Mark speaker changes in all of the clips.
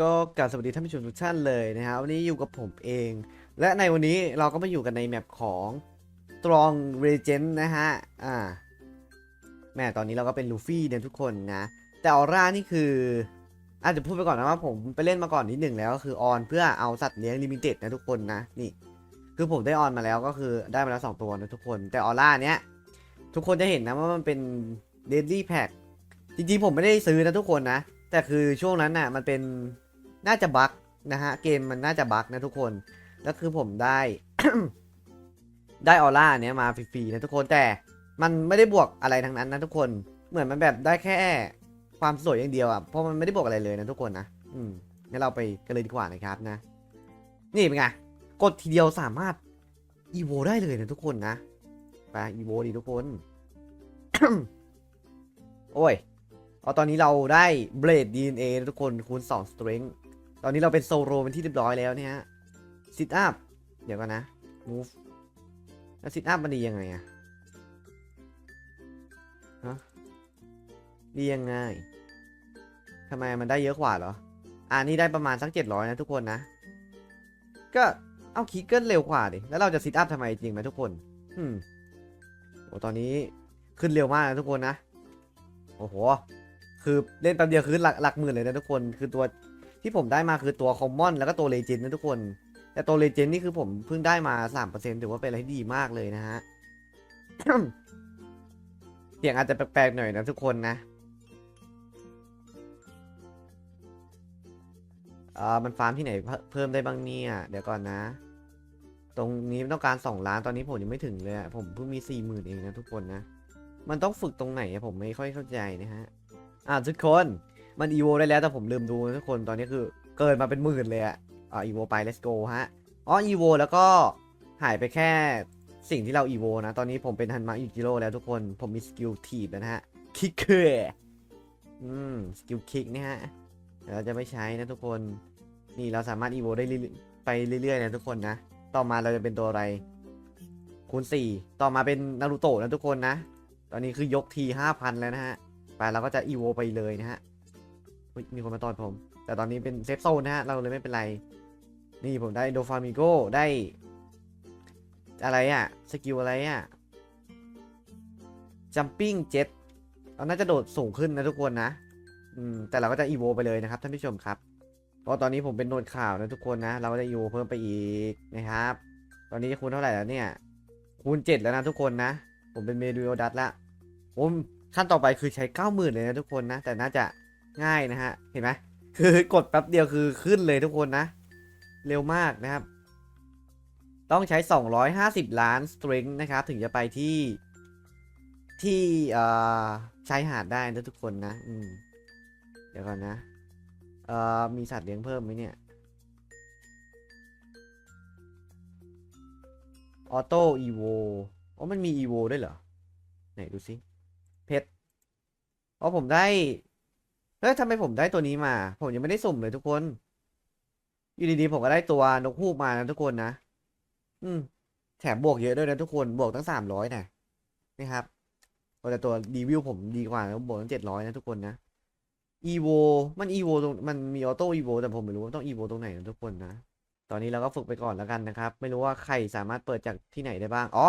Speaker 1: ก็กราบสวัสดีท่านผู้ชมทุกท่านเลยนะครับวันนี้อยู่กับผมเอง และในวันนี้เราก็มาอยู่กันในแมปของ Strong Legend นะฮะอ่าแม่ตอนนี้เราก็เป็นลูฟี่เนี่ยทุกคนนะ แต่ออร่านี่คืออาจจะพูดไปก่อนนะว่าผมไปเล่นมาก่อนนิดหนึ่งแล้วก็คือออนเพื่อเอาสัตว์เลี้ยงลิมิเต็ดนะทุกคนนะนี่ คือผมได้ออนมาแล้วก็คือได้มาแล้วสองตัวนะทุกคน แต่ออร่าเนี้ยทุกคนจะเห็นนะว่ามันเป็น Deadly Pack จริงๆผมไม่ได้ซื้อนะทุกคนนะแต่คือช่วงนั้นน่ะมันเป็น น่าจะบั๊กนะฮะเกมมันน่าจะบั๊กนะทุกคนแล้วคือผมได้ ได้ออร่าเนี้ยมาฟรีๆนะทุกคนแต่มันไม่ได้บวกอะไรทั้งนั้นนะทุกคนเหมือนมันแบบได้แค่ความสวยอย่างเดียวอะเพราะมันไม่ได้บวกอะไรเลยนะทุกคนนะอืมงั้นเราไปกันเลยดีกว่านะครับนะ นี่เป็นไงกดทีเดียวสามารถอีโวได้เลยนะทุกคนนะไปอีโวดีทุกคน โอ้ยเอาตอนนี้เราได้เบลด DNA นะทุกคนคูณ2 strength ตอนนี้เราเป็นโซโลเป็นที่เรียบร้อยแล้วเนี่ยฮะ sit up เดี๋ยวก่อนนะ move แล้ว sit up มันดียังไงอะฮะดียังไงทำไมมันได้เยอะกว่าเหรอ อ่านี่ได้ประมาณสัก700นะทุกคนนะ ก็เอาคลิกก็เร็วกว่าดิ แล้วเราจะ sit up ทำไมจริงไหมทุกคน อืมโอ้ตอนนี้ขึ้นเร็วมากนะทุกคนนะ โอ้โห คือเล่นแป๊บเดียวคือหลักหลักหมื่นเลยนะทุกคน คือตัว ที่ผมได้มาคือตัวคอมมอนแล้วก็ตัวเลเจนด์นะทุกคน แต่ตัวเลเจนด์นี่คือผมเพิ่งได้มา3%ถือว่าเป็นอะไรที่ดีมากเลยนะฮะ เสียงอาจจะแปลกๆหน่อยนะทุกคนนะอ่ามันฟาร์มที่ไหนเพิ่มได้บ้างเนี่ย เดี๋ยวก่อนนะ ตรงนี้ต้องการ 2 ล้านตอนนี้ผมยังไม่ถึงเลยผมเพิ่งมี 40,000 เองนะทุกคนนะ มันต้องฝึกตรงไหนผมไม่ค่อยเข้าใจนะฮะอ่าทุกคน มันอีโวได้แล้วแต่ผมลืมดูนะทุกคนตอนนี้คือเกินมาเป็นหมื่นเลยอะอ่าอีโวไป let's go ฮะอ๋ออีโวแล้วก็หายไปแค่สิ่งที่เราอีโวนะ ตอนนี้ผมเป็นฮันมาอิจิโร่แล้วทุกคนผมมีสกิลทีบนะฮะคิกเกอร์อืมสกิลคิกนะฮะเราจะไม่ใช้นะทุกคนนี่เราสามารถอีโวได้เรื่อยไปเรื่อยๆนะทุกคนนะ ต่อมาเราจะเป็นตัวอะไรคูณ4 ต่อมาเป็นนารูโตะนะทุกคนนะ ตอนนี้คือยกทีห้าพันแล้วนะฮะ ไปเราก็จะอีโวไปเลยนะฮะ อุ๊ยมีคนมาตอนผม แต่ตอนนี้เป็นเซฟโซนนะฮะ เราเลยไม่เป็นไร นี่ผมได้โดฟามิโกได้ อะไรอะสกิลอะไรอะจัมปิ้งเจ็ตเราน่าจะโดดสูงขึ้นนะทุกคนนะ อืม แต่เราก็จะอีโวไปเลยนะครับท่านผู้ชมครับ เพราะตอนนี้ผมเป็นโนดข่าวนะทุกคนนะ เราก็จะอีโวเพิ่มไปอีกนะครับ ตอนนี้คูณเท่าไหร่แล้วเนี่ย คูณเจ็ดแล้วนะทุกคนนะ ผมเป็นเมดูโอดัตละผมขั้นต่อไปคือใช้เก้าหมื่นเลยนะทุกคนนะ แต่น่าจะ ง่ายนะฮะ เห็นไหมคือกดแป๊บเดียวคือขึ้นเลยทุกคนนะ เร็วมากนะครับ ต้องใช้ 250 ล้านสตริงนะครับ ถึงจะไปที่ที่ชายหาดได้นะทุกคนนะอืมเดี๋ยวก่อนนะเอ่อมีสัตว์เลี้ยงเพิ่มไหมเนี่ยออโต้อีโวอ๋อมันมีอีโวด้วยเหรอ ไหนดูสิเพชรอ๋อผมได้ เฮ้ยทำไมผมได้ตัวนี้มา ผมยังไม่ได้สุ่มเลยทุกคน อยู่ดีๆผมก็ได้ตัวนกฮูกมานะทุกคนนะ อืม แถมบวกเยอะด้วยนะทุกคน บวกตั้งสามร้อยนะนี่ครับแต่ตัวดีวิวผมดีกว่านะบวกตั้งเจ็ดร้อยนะทุกคนนะอีโวมันอีโวตรงมันมีออโต้อีโวแต่ผมไม่รู้ว่าต้องอีโวตรงไหนนะทุกคนนะ ตอนนี้เราก็ฝึกไปก่อนแล้วกันนะครับ ไม่รู้ว่าใครสามารถเปิดจากที่ไหนได้บ้าง อ๋อ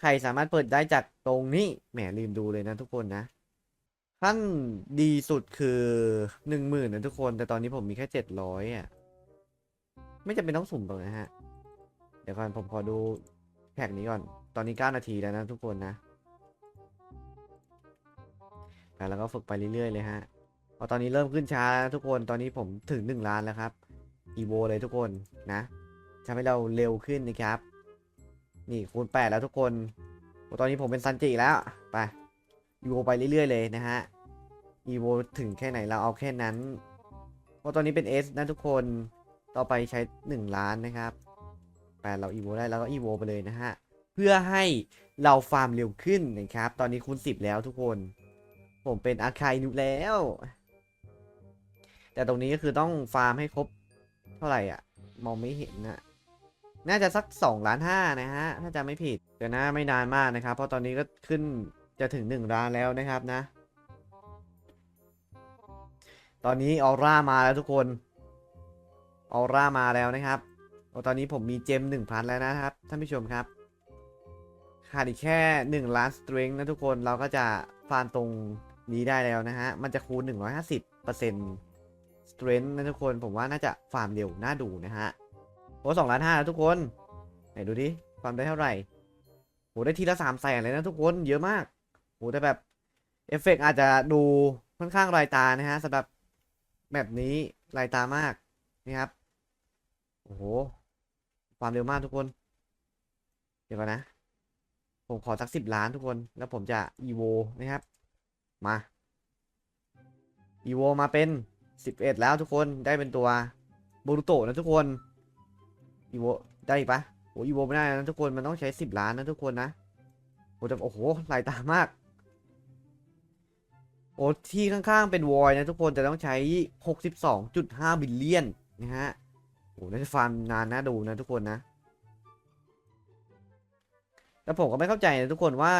Speaker 1: ใครสามารถเปิดได้จากตรงนี้ แหมลืมดูเลยนะทุกคนนะ ขั้นดีสุดคือหนึ่งหมื่นนะทุกคน แต่ตอนนี้ผมมีแค่เจ็ดร้อยอะ ไม่จำเป็นต้องสุ่มตรงนะฮะ เดี๋ยวก่อนผมขอดูแพ็กนี้ก่อน ตอนนี้เก้านาทีแล้วนะทุกคนนะแล้วก็ฝึกไปเรื่อยๆเลยฮะพอตอนนี้เริ่มขึ้นช้าทุกคน ตอนนี้ผมถึงหนึ่งล้านแล้วครับ อีโวเลยทุกคนนะทำให้เราเร็วขึ้นนะครับ นี่คูณแปดแล้วทุกคน ตอนนี้ผมเป็นซันจิแล้ว ไป อีโวไปเรื่อยๆเลยนะฮะอีโวถึงแค่ไหนเราเอาแค่นั้น เพราะตอนนี้เป็น S นะทุกคน ต่อไปใช้ 1 ล้านนะครับแปดเราอีโวได้แล้วก็อีโวไปเลยนะฮะ เพื่อให้เราฟาร์มเร็วขึ้นนะครับ ตอนนี้คูณ10 แล้วทุกคน ผมเป็นอาคายนุแล้ว แต่ตรงนี้ก็คือต้องฟาร์มให้ครบเท่าไหร่อะ มองไม่เห็นนะน่าจะสัก2ล้านห้านะฮะ ถ้าจะไม่ผิดเดี๋ยวนะไม่นานมากนะครับ เพราะตอนนี้ก็ขึ้น จะถึง 1 ล้านแล้วนะครับนะ ตอนนี้ออร่ามาแล้วทุกคน ออร่ามาแล้วนะครับโอ้ตอนนี้ผมมีเจม 1,000 แล้วนะครับท่านผู้ชมครับ ขาดอีกแค่ 1 ล้านสตริงนะทุกคน เราก็จะฟาร์มตรงนี้ได้แล้วนะฮะ มันจะคูณ 150%สตริงนะทุกคน ผมว่าน่าจะฟาร์มเร็วน่าดูนะฮะโอ้สองล้านห้าแล้วทุกคน ไหนดูดิ ฟาร์มได้เท่าไหร่โหได้ทีละสามแสนเลยนะทุกคน เยอะมาก โหแต่แบบเอฟเฟกต์อาจจะดูค่อนข้างรายตานะฮะสำหรับแบบนี้รายตามากนะครับ โอ้โห ความเร็วมากทุกคน เดี๋ยวก่อนนะ ผมขอสักสิบล้านทุกคน แล้วผมจะอีโวนะครับ มาอีโวมาเป็นสิบเอ็ดแล้วทุกคนได้เป็นตัวโบรุโตะนะทุกคนอีโวได้ปะโอ้อีโวไม่ได้นะทุกคนมันต้องใช้สิบล้านนะทุกคนนะโอ้แต่โอ้โหรายตามาก โอ้ที่ข้างๆเป็นวอยนะทุกคนจะต้องใช้ 62.5 บิลเลียนนะฮะโอ้น่าจะฟาร์มนานนะดูนะทุกคนนะ แล้วผมก็ไม่เข้าใจนะทุกคนว่า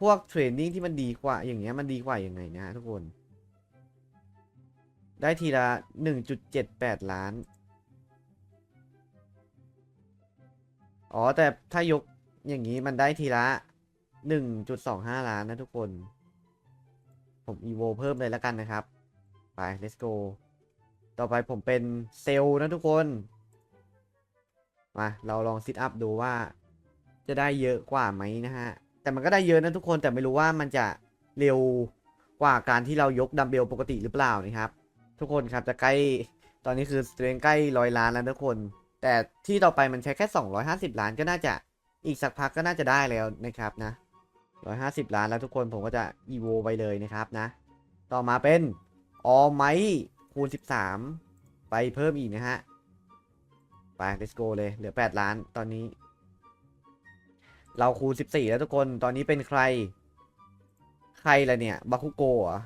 Speaker 1: พวกเทรนนิ่งที่มันดีกว่าอย่างเงี้ยมันดีกว่ายังไงนะฮะทุกคน ได้ทีละ 1.78 ล้าน อ๋อแต่ถ้ายกอย่างนี้มันได้ทีละ 1.25 ล้านนะทุกคน ผมอีโวเพิ่มเลยแล้วกันนะครับ ไป let's go ต่อไปผมเป็นเซลล์นะทุกคน มา เราลองซิทอัพดูว่า จะได้เยอะกว่าไหมนะฮะ แต่มันก็ได้เยอะนะทุกคนแต่ไม่รู้ว่ามันจะเร็วกว่าการที่เรายกดัมเบลปกติหรือเปล่านะครับ ทุกคนครับจะใกล้ตอนนี้คือสเตรนใกล้ร้อยล้านแล้วทุกคน แต่ที่ต่อไปมันใช้แค่ 250 ล้านก็น่าจะอีกสักพักก็น่าจะได้แล้วนะครับนะ 150 ล้านแล้วทุกคนผมก็จะอีโวไปเลยนะครับนะ ต่อมาเป็นออไมคูณ 13 ไปเพิ่มอีกนะฮะ ไป let's go เลย เหลือ 8 ล้านตอนนี้ เราคูณ 14 แล้วทุกคนตอนนี้เป็นใคร ใครล่ะเนี่ยบาคุโกะ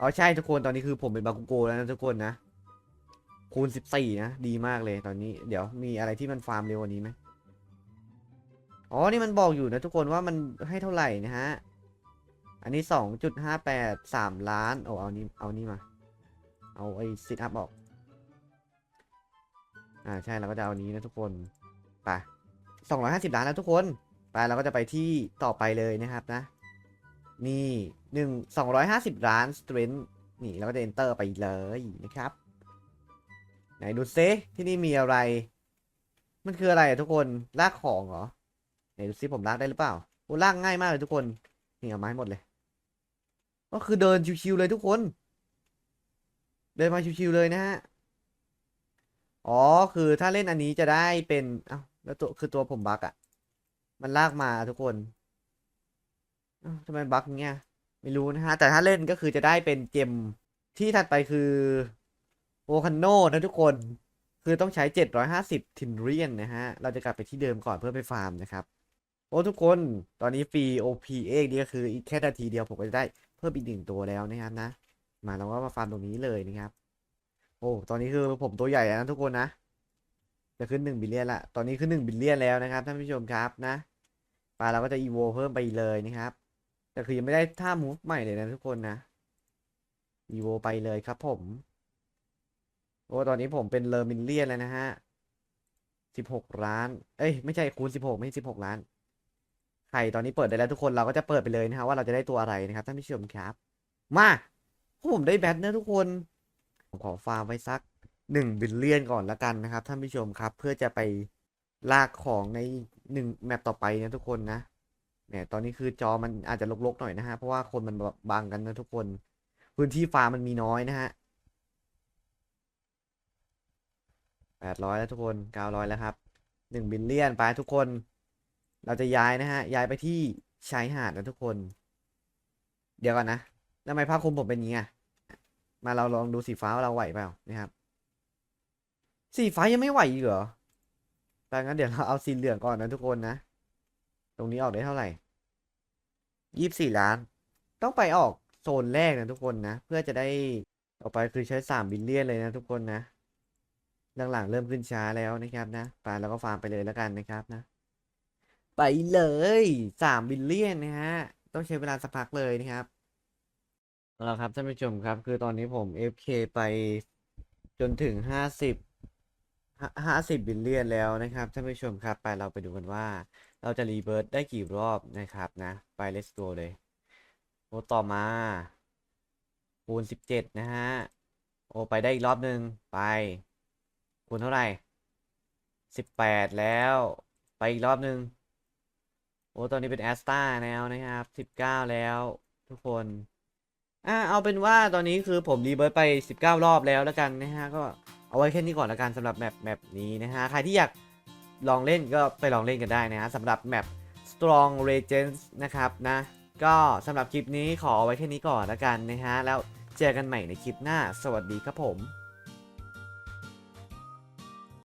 Speaker 1: อ๋อใช่ทุกคนตอนนี้คือผมเป็นบาคุโกแล้วนะทุกคนนะ คูณ 14 นะ ดีมากเลยตอนนี้ เดี๋ยวมีอะไรที่มันฟาร์มเร็วกว่านี้ไหม อ๋อ นี่มันบอกอยู่นะทุกคนว่ามันให้เท่าไหร่นะฮะ อันนี้สองจุดห้าแปดสามล้าน โอ้เอานี้เอานี่มา เอาไอ้ซิทอัพออก อ่าใช่เราก็จะเอานี้นะทุกคน ไปสองร้อยห้าสิบล้านแล้วทุกคน ไปเราก็จะไปที่ต่อไปเลยนะครับนะ นี่หนึ่งสองร้อยห้าสิบล้าน strength นี่เราก็จะ enter ไปเลยนะครับ ไหนดูซิที่นี่มีอะไร มันคืออะไรทุกคนลากของเหรอ ไหนดูซิผมลากได้หรือเปล่าโอ้ลากง่ายมากเลยทุกคนนี่เอาไมาให้หมดเลย ก็คือเดินชิวๆเลยทุกคน เดินมาชิวๆเลยนะฮะอ๋อคือถ้าเล่นอันนี้จะได้เป็นเอ้าแล้วตัวคือตัวผมบักอะมันลากมาทุกคนทำไมบักเงี้ยไม่รู้นะฮะ แต่ถ้าเล่นก็คือจะได้เป็นเจมที่ถัดไปคือโวคันโนนะทุกคน คือต้องใช้ 750ทินเรียนนะฮะ เราจะกลับไปที่เดิมก่อนเพื่อไปฟาร์มนะครับ โอ้ทุกคนตอนนี้ฟรี OP เองนี่ก็คืออีกแค่นาทีเดียวผมก็จะได้เพิ่มอีกหนึ่งตัวแล้วนะครับนะ มาเราก็มาฟาร์มตรงนี้เลยนะครับ โอ้ตอนนี้คือผมตัวใหญ่แล้วนะทุกคนนะ จะขึ้น1บิลเลียนละ ตอนนี้ขึ้น1บิลเลียนแล้วนะครับท่านผู้ชมครับนะปลาเราก็จะอีโวเพิ่มไปเลยนะครับ แต่คือยังไม่ได้ท่ามูฟใหม่เลยนะทุกคนนะอีโวไปเลยครับผม โอ้ตอนนี้ผมเป็นเลอร์มินเลียนแล้วนะฮะสิบหกล้าน เอ้ยไม่ใช่คูณสิบหกไม่ใช่สิบหกล้าน ไข่ตอนนี้เปิดได้แล้วทุกคนเราก็จะเปิดไปเลยนะฮะว่าเราจะได้ตัวอะไรนะครับท่านผู้ชมครับ มาผมได้แบทนะทุกคนผมขอฟาร์มไว้สักหนึ่งบิลเลียนก่อนละกันนะครับท่านผู้ชมครับ เพื่อจะไปลากของในหนึ่งแมปต่อไปนะทุกคนนะเนี่ยตอนนี้คือจอมันอาจจะลกๆหน่อยนะฮะเพราะว่าคนมันบังกันนะทุกคน พื้นที่ฟาร์มมันมีน้อยนะฮะแปดร้อยแล้วทุกคนเก้าร้อยแล้วครับหนึ่งบิลเลียนไปทุกคน เราจะย้ายนะฮะ ย้ายไปที่ชายหาดนะทุกคน เดี๋ยวก่อนนะทำไมผ้าคลุมผมเป็นอย่างนี้อะมาเราลองดูสีฟ้าว่าเราไหวเปล่านะครับ สีฟ้ายังไม่ไหวอีกเหรอแต่งั้นเดี๋ยวเราเอาสีเหลืองก่อนนะทุกคนนะ ตรงนี้ออกได้เท่าไหร่ยี่สิบสี่ล้าน ต้องไปออกโซนแรกนะทุกคนนะ เพื่อจะได้ต่อไปคือใช้สามบิลเลียนเลยนะทุกคนนะ หลังๆเริ่มขึ้นช้าแล้วนะครับนะไปแล้วก็ฟาร์มไปเลยแล้วกันนะครับนะ ไปเลยสามบิลเลียนนะฮะ ต้องใช้เวลาสักพักเลยนะครับเอาละครับท่านผู้ชมครับ คือตอนนี้ผม FK ไปจนถึงห้าสิบห้าสิบบิลเลียนแล้วนะครับท่านผู้ชมครับไปเราไปดูกันว่า เราจะรีเบิร์ตได้กี่รอบนะครับนะ ไป let's go เลยโอ้ต่อมาคูณสิบเจ็ดนะฮะ โอ้ไปได้อีกรอบหนึ่งไปคูณเท่าไหร่สิบแปดแล้ว ไปอีกรอบหนึ่ง โอ้ ตอนนี้เป็นแอสตาแล้วนะครับสิบเก้าแล้วทุกคน อ่า เอาเป็นว่าตอนนี้คือผมรีเบิร์ตไป19รอบแล้วแล้วกันนะฮะ ก็เอาไว้แค่นี้ก่อนแล้วกันสำหรับแมปแมปนี้นะฮะ ใครที่อยากลองเล่นก็ไปลองเล่นกันได้นะฮะสำหรับแมป Strong Legends นะครับนะ ก็สำหรับคลิปนี้ขอเอาไว้แค่นี้ก่อนแล้วกันนะฮะ แล้วเจอกันใหม่ในคลิปหน้า สวัสดีครับผม